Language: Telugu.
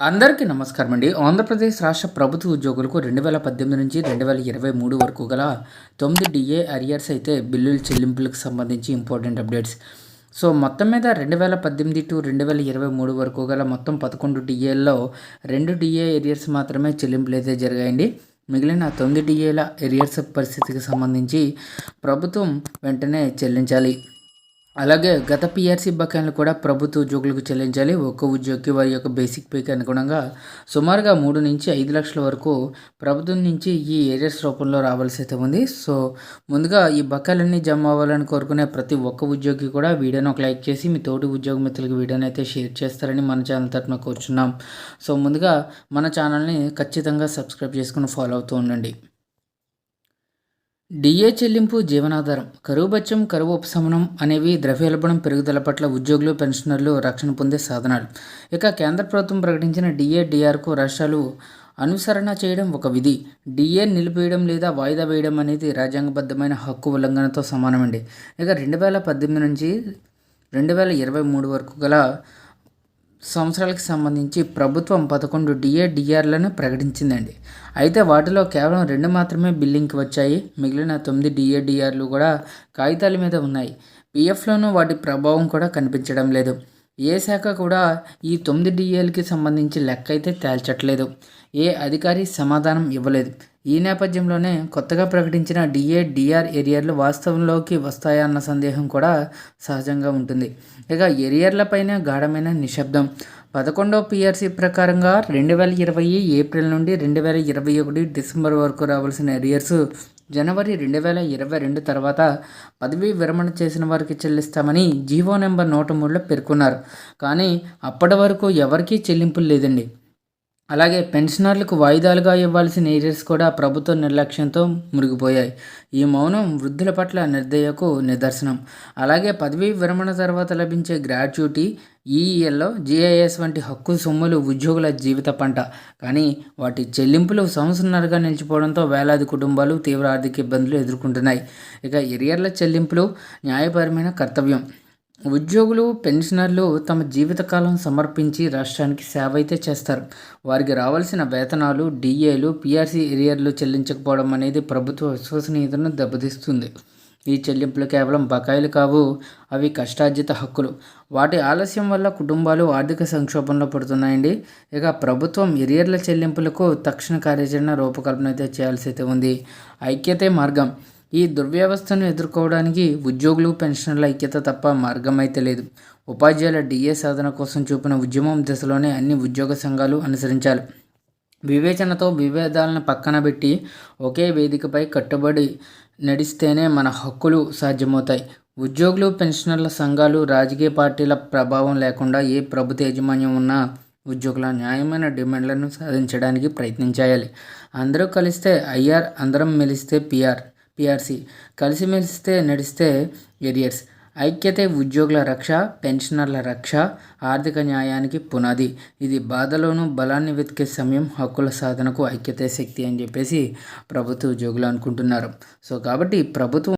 అందరికీ నమస్కారం అండి. ఆంధ్రప్రదేశ్ రాష్ట్ర ప్రభుత్వ ఉద్యోగులకు రెండు వేల పద్దెనిమిది నుంచి రెండు వేల ఇరవై మూడు వరకు గల తొమ్మిది డిఏ అరియర్స్ అయితే బిల్లుల చెల్లింపులకు సంబంధించి ఇంపార్టెంట్ అప్డేట్స్. సో మొత్తం మీద రెండు వేల పద్దెనిమిది టు రెండు వేల ఇరవై మూడు వరకు గల మొత్తం పదకొండు డిఏల్లో రెండు డిఏ ఏరియర్స్ మాత్రమే చెల్లింపులు అయితే జరిగాయండి. మిగిలిన తొమ్మిది డిఏల ఏరియర్స్ పరిస్థితికి సంబంధించి ప్రభుత్వం వెంటనే చెల్లించాలి. అలాగే గత పీఆర్సీ బకాయిలు కూడా ప్రభుత్వ ఉద్యోగులకు చెల్లించాలి. ఒక్క ఉద్యోగి వారి యొక్క బేసిక్ పేకి అనుగుణంగా సుమారుగా మూడు నుంచి ఐదు లక్షల వరకు ప్రభుత్వం నుంచి ఈ ఏరియర్స్ రూపంలో రావాల్సి అయితే ఉంది. సో ముందుగా ఈ బకాయిలన్నీ జమ అవ్వాలని కోరుకునే ప్రతి ఒక్క ఉద్యోగి కూడా వీడియోని ఒక లైక్ చేసి మీ తోటి ఉద్యోగ మిత్రులకు వీడియోని అయితే షేర్ చేస్తారని మన ఛానల్ తరఫున కోరుచున్నాం. సో ముందుగా మన ఛానల్ని ఖచ్చితంగా సబ్స్క్రైబ్ చేసుకుని ఫాలో అవుతూ ఉండండి. డిఏ చెల్లింపు జీవనాధారం కరువు బచ్చం కరువు ఉపశమనం అనేవి ద్రవ్యోల్బణం పెరుగుదల పట్ల ఉద్యోగులు పెన్షనర్లు రక్షణ పొందే సాధనాలు. ఇక కేంద్ర ప్రభుత్వం ప్రకటించిన డిఏ డిఆర్కు రాష్ట్రాలు అనుసరణ చేయడం ఒక విధి. డిఏ నిలిపేయడం లేదా వాయిదా వేయడం అనేది రాజ్యాంగబద్ధమైన హక్కు ఉల్లంఘనతో సమానమండి. ఇక రెండు వేల పద్దెనిమిది నుంచి రెండు వేల ఇరవై మూడు వరకు గల సంవత్సరాలకు సంబంధించి ప్రభుత్వం పదకొండు డిఏ డిఆర్లను ప్రకటించిందండి. అయితే వాటిలో కేవలం రెండు మాత్రమే బిల్లింగ్కి వచ్చాయి. మిగిలిన తొమ్మిది డిఏ డిఆర్లు కూడా కాగితాల మీద ఉన్నాయి. పిఎఫ్లోనూ వాటి ప్రభావం కూడా కనిపించడం లేదు. ఏ శాఖ కూడా ఈ తొమ్మిది డిఏలకి సంబంధించి లెక్క అయితే తేల్చట్లేదు. ఏ అధికారి సమాధానం ఇవ్వలేదు. ఈ నేపథ్యంలోనే కొత్తగా ప్రకటించిన డిఏ డిఆర్ ఎరియర్లు వాస్తవంలోకి వస్తాయన్న సందేహం కూడా సహజంగా ఉంటుంది. ఇక ఏరియర్లపైన గాఢమైన నిశ్శబ్దం. పదకొండవ పిఆర్సీ ప్రకారంగా రెండు వేల ఇరవై ఏప్రిల్ నుండి రెండు వేల ఇరవై ఒకటి డిసెంబర్ వరకు రావాల్సిన ఎరియర్స్ జనవరి రెండు వేల ఇరవై రెండు తర్వాత పదవీ విరమణ చేసిన వారికి చెల్లిస్తామని జీవో నెంబర్ నూట మూడులో పేర్కొన్నారు. కానీ అప్పటి వరకు ఎవరికీ చెల్లింపులు లేదండి. అలాగే పెన్షనర్లకు వాయిదాలుగా ఇవ్వాల్సిన ఏరియర్స్ కూడా ప్రభుత్వ నిర్లక్ష్యంతో మురిగిపోయాయి. ఈ మౌనం వృద్ధుల పట్ల నిర్దయకు నిదర్శనం. అలాగే పదవీ విరమణ తర్వాత లభించే గ్రాట్యుటీ ఈఈఎల్లో జిఐఎస్ వంటి హక్కు సొమ్ములు ఉద్యోగుల జీవిత పంట. కానీ వాటి చెల్లింపులు సంవత్సరన్నరగా నిలిచిపోవడంతో వేలాది కుటుంబాలు తీవ్ర ఆర్థిక ఇబ్బందులు ఎదుర్కొంటున్నాయి. ఇక ఎరియర్ల చెల్లింపులు న్యాయపరమైన కర్తవ్యం. ఉద్యోగులు పెన్షనర్లు తమ జీవితకాలం సమర్పించి రాష్ట్రానికి సేవ అయితే చేస్తారు. వారికి రావాల్సిన వేతనాలు డిఏలు పిఆర్సీ ఏరియర్లు చెల్లించకపోవడం అనేది ప్రభుత్వ విశ్వసనీయతను దెబ్బతీస్తుంది. ఈ చెల్లింపులు కేవలం బకాయిలు కావు అవి కష్టార్జిత హక్కులు. వాటి ఆలస్యం వల్ల కుటుంబాలు ఆర్థిక సంక్షోభంలో పడుతున్నాయండి. ఇక ప్రభుత్వం ఎరియర్ల చెల్లింపులకు తక్షణ కార్యాచరణ రూపకల్పన అయితే చేయాల్సి అయితే ఉంది. ఐక్యతే మార్గం. ఈ దుర్వ్యవస్థను ఎదుర్కోవడానికి ఉద్యోగులు పెన్షనర్ల ఐక్యత తప్ప మార్గం అయితే లేదు. ఉపాధ్యాయుల డిఏ సాధన కోసం చూపిన ఉద్యమం దిశలోనే అన్ని ఉద్యోగ సంఘాలు అనుసరించాలి. వివేచనతో విభేదాలను పక్కన పెట్టి ఒకే వేదికపై కట్టుబడి నడిస్తేనే మన హక్కులు సాధ్యమవుతాయి. ఉద్యోగులు పెన్షనర్ల సంఘాలు రాజకీయ పార్టీల ప్రభావం లేకుండా ఏ ప్రభుత్వ యాజమాన్యం ఉన్నా ఉద్యోగుల న్యాయమైన డిమాండ్లను సాధించడానికి ప్రయత్నించాలి. అందరూ కలిస్తే ఐఆర్ అందరం మెలిస్తే పిఆర్ పిఆర్సీ. కలిసిమెలిస్తే నడిస్తే ఎరియర్స్. ఐక్యతే ఉద్యోగుల రక్ష పెన్షనర్ల రక్ష ఆర్థిక న్యాయానికి పునాది. ఇది బాధలోనూ బలాన్ని వెతికే సమయం హక్కుల సాధనకు ఐక్యతే శక్తి అని చెప్పేసి ప్రభుత్వ ఉద్యోగులు అనుకుంటున్నారు. సో కాబట్టి ప్రభుత్వం